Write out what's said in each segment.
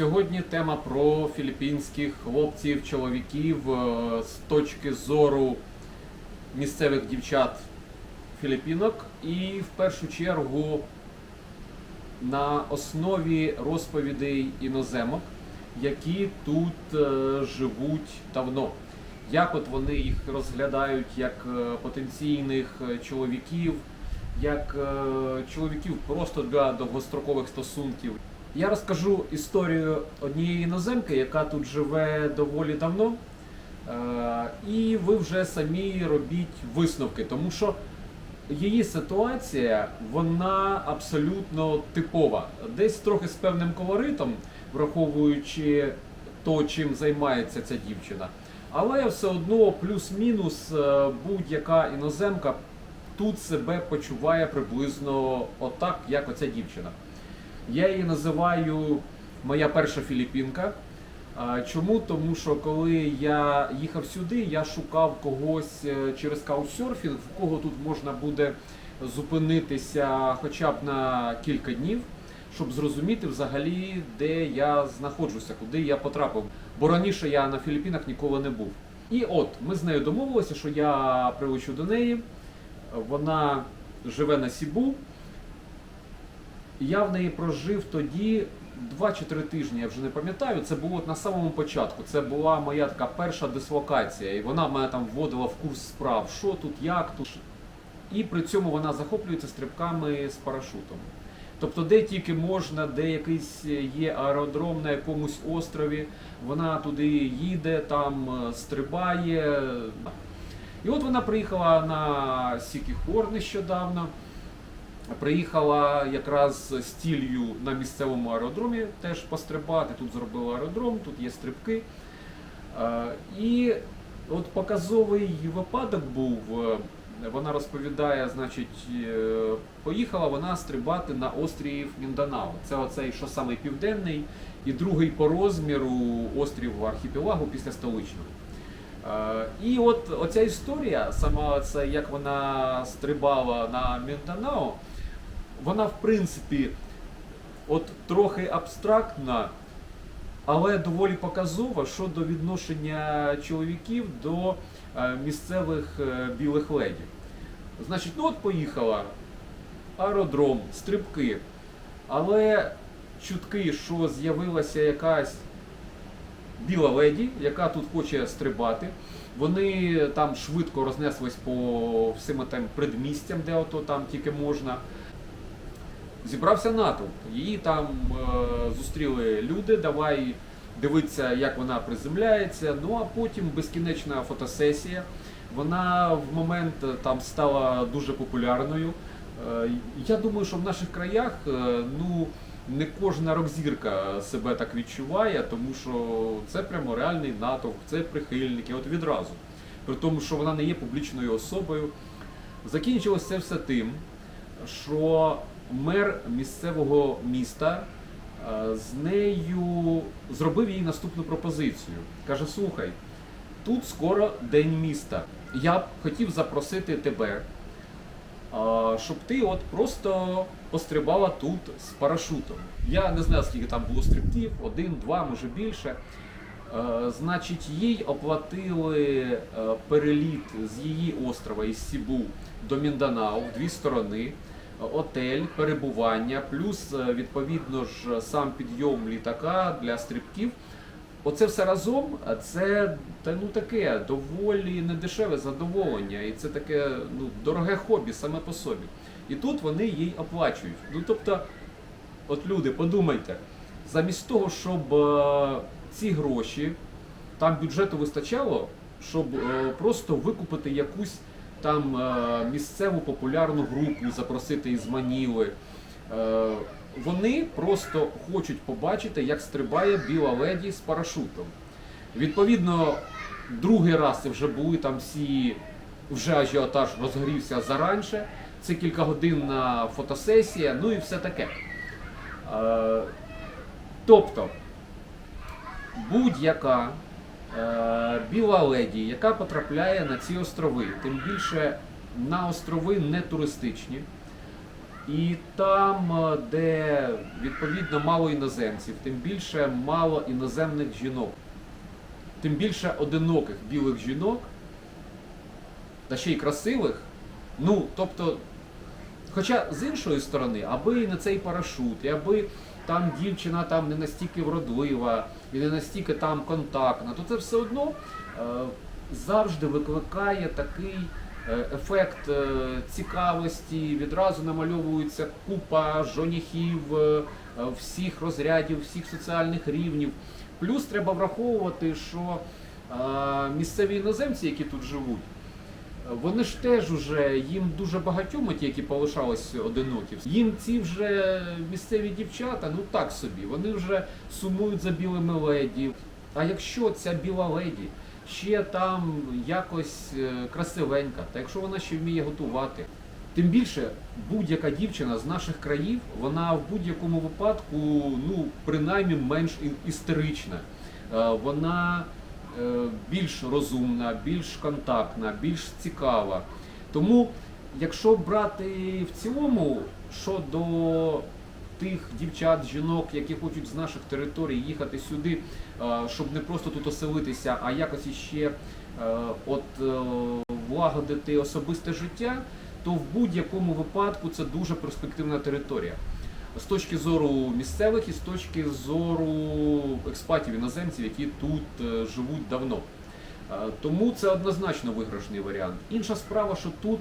Сьогодні тема про філіппінських хлопців, чоловіків е, з точки зору місцевих дівчат філіппінок. І в першу чергу на основі розповідей іноземок, які тут е, живуть давно. Як от вони їх розглядають як е, потенційних чоловіків, як чоловіків просто для довгострокових стосунків. Я розкажу історію однієї іноземки, яка тут живе доволі давно. Е, І ви вже самі робіть висновки, тому що її ситуація вона абсолютно типова, десь трохи з певним колоритом, враховуючи то, чим займається ця дівчина. Але все одно плюс-мінус е, будь-яка іноземка тут себе почуває приблизно отак, як оця дівчина. Я її називаю моя перша філіппінка. Чому? Тому що коли я їхав сюди, я шукав когось е, через каучсерфінг, в кого тут можна буде зупинитися хоча б на кілька днів, щоб зрозуміти взагалі, де я знаходжуся, куди я потрапив. Бо раніше я на Філіппінах ніколи не був. І от ми з нею домовилися, що я прилечу до неї. Вона живе на Сібу. Я в неї прожив тоді два чи три тижні, я вже не пам'ятаю. Це було на самому початку. Це була моя така перша дислокація. І вона мене там вводила в курс справ, що тут, як тут. І при цьому вона захоплюється стрибками з парашутом. Тобто, де тільки можна, де якийсь є аеродром на якомусь острові, вона туди їде, там е, стрибає. І от вона приїхала на Сікіхор нещодавно. Приїхала якраз з на місцевому аеродромі теж пострибати. Тут зробили аеродром, тут є стрибки. І от показовий випадок був. е, Вона розповідає, значить, е, поїхала вона стрибати на острів Мінданао. Це оцей, що самий південний, і другий по розміру острів архіпелагу після столичного. І от оця історія, сама це як вона стрибала на Мінданао, вона в принципі от трохи абстрактна, але доволі показова щодо відношення чоловіків до е, місцевих е, білих леді. Значить, ну от поїхала аеродром, стрибки, але чутки, що з'явилася якась біла леді, яка тут хоче стрибати. Вони там швидко рознеслись по всім тим предмістям, де ото там тільки можна. Зібрався натовп. Її там е, зустріли люди, давай дивитися, як вона приземляється. Ну а потім безкінечна фотосесія. Вона в момент е, там стала дуже популярною. Е, я думаю, що в наших краях е, ну, не кожна рок-зірка себе так відчуває, тому що це прямо реальний натовп, це прихильники, от відразу. При тому, що вона не є публічною особою. Закінчилось це все тим, що мер місцевого міста е, з нею зробив їй наступну пропозицію. Каже: слухай, тут скоро день міста. Я б хотів запросити тебе, щоб ти от просто пострибала тут з парашутом. Я не знаю, скільки там було стрибків, один, два, може більше. Е, Значить, їй оплатили е, переліт з її острова із Сібу до Мінданао в дві сторони, е, отель, перебування, плюс е, відповідно ж сам підйом літака для стрибків. Оце все разом, це та ну таке доволі недешеве задоволення, і це таке ну дороге хобі саме по собі. І тут вони їй оплачують. Ну тобто, от люди, подумайте, замість того, щоб е, ці гроші там бюджету вистачало, щоб е, просто викупити якусь там е, місцеву популярну групу запросити із Маніли. Е, вони просто хочуть побачити, як стрибає біла леді з парашутом. Відповідно, другий раз це вже були там всі, вже ажіотаж розгорівся заранше. Це кількагодинна фотосесія, ну і все таке. Е, тобто, будь-яка біла леді, яка потрапляє на ці острови, тим більше на острови не туристичні, і там, е, де відповідно мало іноземців, тим більше мало іноземних жінок, тим більше одиноких білих жінок, та ще й красивих. Ну, тобто, Хоча з іншої сторони, аби не цей парашут, і аби там дівчина там не настільки вродлива і не настільки там контактна, то це все одно е, завжди викликає такий е, ефект е, цікавості. Відразу намальовується купа жоніхів всіх розрядів, всіх соціальних рівнів. Плюс треба враховувати, що місцеві іноземці, які тут живуть, вони ж теж уже їм дуже багатьом, ті, які полишались одинокі. Їм ці вже місцеві дівчата, ну так собі, вони вже сумують за білими леді. А якщо ця біла леді ще там якось е, красивенька, та якщо вона ще вміє готувати, тим більше будь-яка дівчина з наших країв, вона в будь-якому випадку, ну принаймні менш істерична. Е, Вона більш розумна, більш контактна, більш цікава. Тому, якщо брати в цілому щодо тих дівчат, жінок, які хочуть з наших територій їхати сюди, е, щоб не просто тут оселитися, а якось іще е, от е, влагодити особисте життя, то в будь-якому випадку це дуже перспективна територія. З точки зору місцевих і з точки зору експатів іноземців, які тут е, живуть давно. Е, Тому це однозначно виграшний варіант. Інша справа, що тут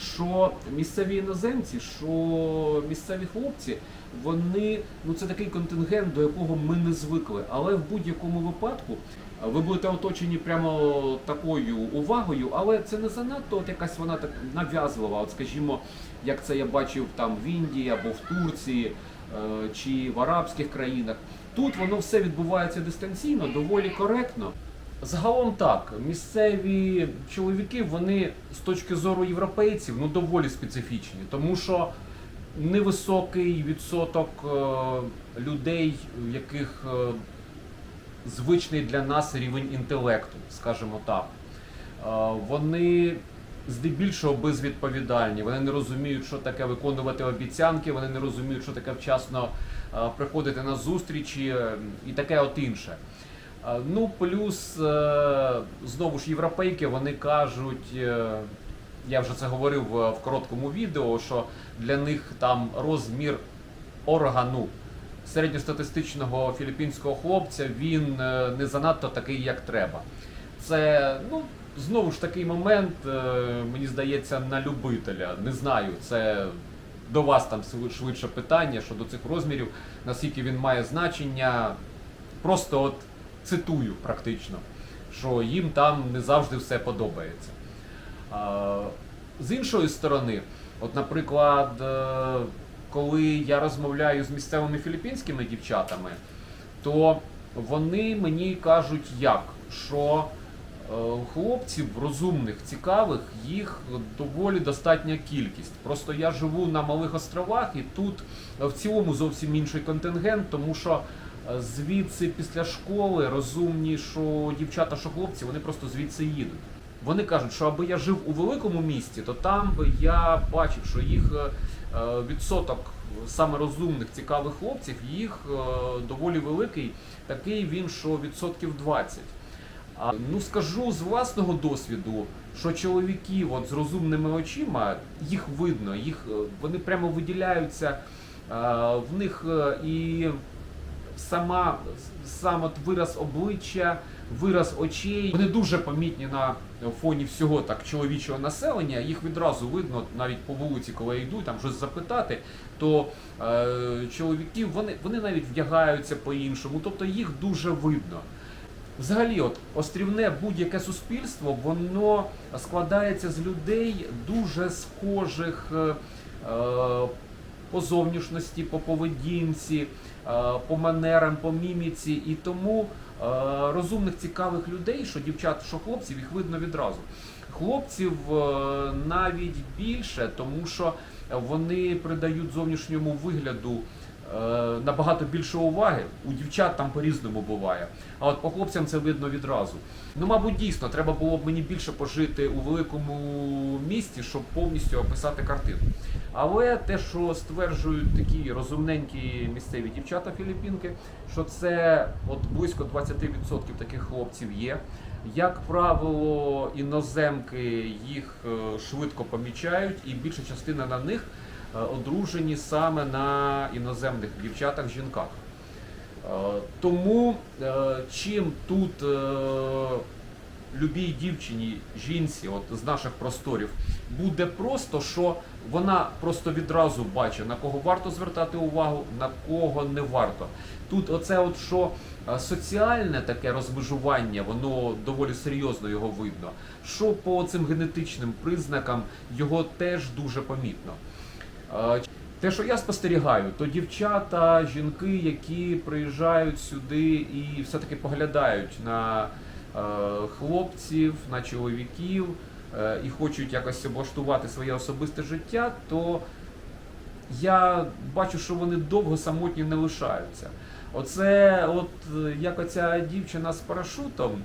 що місцеві іноземці, що місцеві хлопці, вони ну це такий контингент, до якого ми не звикли. Але в будь-якому випадку ви будете оточені прямо такою увагою, але це не занадто от якась вона так нав'язлива. От скажімо, як це я бачив там в Індії або в Турції е, чи в арабських країнах. Тут воно все відбувається дистанційно, доволі коректно. Загалом так, місцеві чоловіки, вони з точки зору європейців ну доволі специфічні, тому що невисокий відсоток е, людей, в яких е, звичний для нас рівень інтелекту, скажімо так. Е, вони здебільшого безвідповідальні, вони не розуміють, що таке виконувати обіцянки, вони не розуміють, що таке вчасно е, приходити на зустрічі е, і таке от інше. Ну, плюс, знову ж європейки, вони кажуть, я вже це говорив в короткому відео, що для них там розмір органу середньостатистичного філіппінського хлопця він е, не занадто такий, як треба. Це ну, знову ж такий момент, е, мені здається, на любителя. Не знаю, це до вас там швидше питання щодо цих розмірів, наскільки він має значення. Просто от цитую практично, що їм там не завжди все подобається. З іншої сторони, от, наприклад, е, коли я розмовляю з місцевими філіппінськими дівчатами, то вони мені кажуть, як, що е, хлопців розумних, цікавих, їх доволі достатня кількість. Просто я живу на малих островах, і тут е, в цілому зовсім інший контингент, тому що е, звідси після школи розумні, що дівчата, що хлопці, вони просто звідси їдуть. Вони кажуть, що аби я жив у великому місті, то там би я бачив, що їх відсоток саме розумних, цікавих хлопців, їх е, доволі великий, такий він, що відсотків 20. А, ну скажу з власного досвіду, що чоловіки от, з розумними очима, їх видно, їх, е, вони прямо виділяються, е, в них е, і сама, сам от вираз обличчя, вираз очей, вони дуже помітні на фоні всього так чоловічого населення. Їх відразу видно, навіть по вулиці, коли я йду, там щось запитати, то е, чоловіки вони, вони навіть вдягаються по-іншому, тобто їх дуже видно. Взагалі, от острівне будь-яке суспільство, воно складається з людей дуже схожих е, е, по зовнішності, по поведінці, е, по манерам, по міміці. І тому е, розумних, цікавих людей, що дівчат, що хлопців, їх видно відразу. Хлопців е, навіть більше, тому що вони придають зовнішньому вигляду набагато більше уваги. У дівчат там по-різному буває. А от по хлопцям це видно відразу. Ну, мабуть, дійсно, треба було б мені більше пожити у великому місті, щоб повністю описати картину. Але те, що стверджують такі розумненькі місцеві дівчата філіппінки, що це от близько 20% таких хлопців є. Як правило, іноземки їх е, швидко помічають, і більша частина на них е, одружені саме на іноземних дівчатах, жінках. Е, Тому е, чим тут е, любій дівчині, жінці, от з наших просторів, буде просто, що вона просто відразу бачить, на кого варто звертати увагу, на кого не варто. Тут оце, от що е, соціальне таке розмежування, воно доволі серйозно його видно. Що по цим генетичним признакам його теж дуже помітно. Те, що я спостерігаю, то дівчата, жінки, які приїжджають сюди і все-таки поглядають на е, хлопців, на чоловіків е, і хочуть якось облаштувати своє особисте життя, то я бачу, що вони довго самотні не лишаються. Оце, от як оця дівчина з парашутом.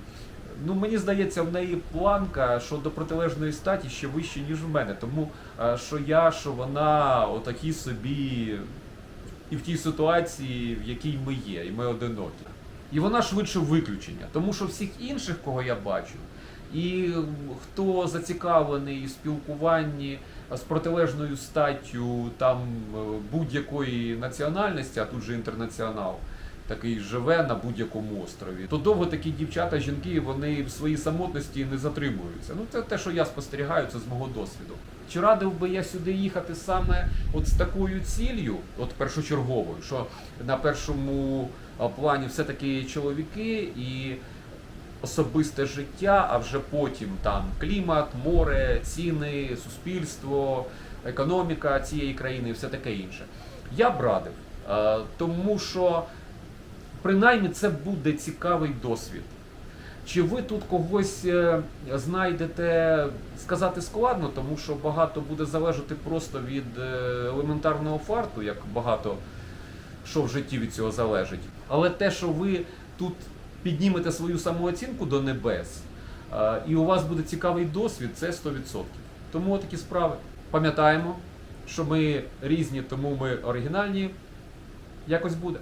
Ну, мені здається, в неї планка щодо протилежної статі ще вище, ніж в мене. Тому е, що я, що вона отакі собі і в тій ситуації, в якій ми є, і ми одинокі. І вона швидше виключення, тому що всіх інших, кого я бачу, і хто зацікавлений в спілкуванні з протилежною статтю там е, будь-якої національності, а тут же інтернаціонал, такий живе на будь-якому острові, то довго такі дівчата, жінки, вони в своїй самотності не затримуються. Ну це те, що я спостерігаю, це з мого досвіду. Чи радив би я сюди їхати саме от з такою ціллю, от першочерговою, що на першому плані все-таки чоловіки і особисте життя, а вже потім там клімат, море, ціни, суспільство, економіка цієї країни і все таке інше. Я б радив, тому що принаймні це буде цікавий досвід. Чи ви тут когось е, знайдете, сказати складно, тому що багато буде залежати просто від е, елементарного фарту, як багато що в житті від цього залежить. Але те, що ви тут піднімете свою самооцінку до небес, е, і у вас буде цікавий досвід, це 100%. Тому такі справи. Пам'ятаємо, що ми різні, тому ми оригінальні. Якось буде.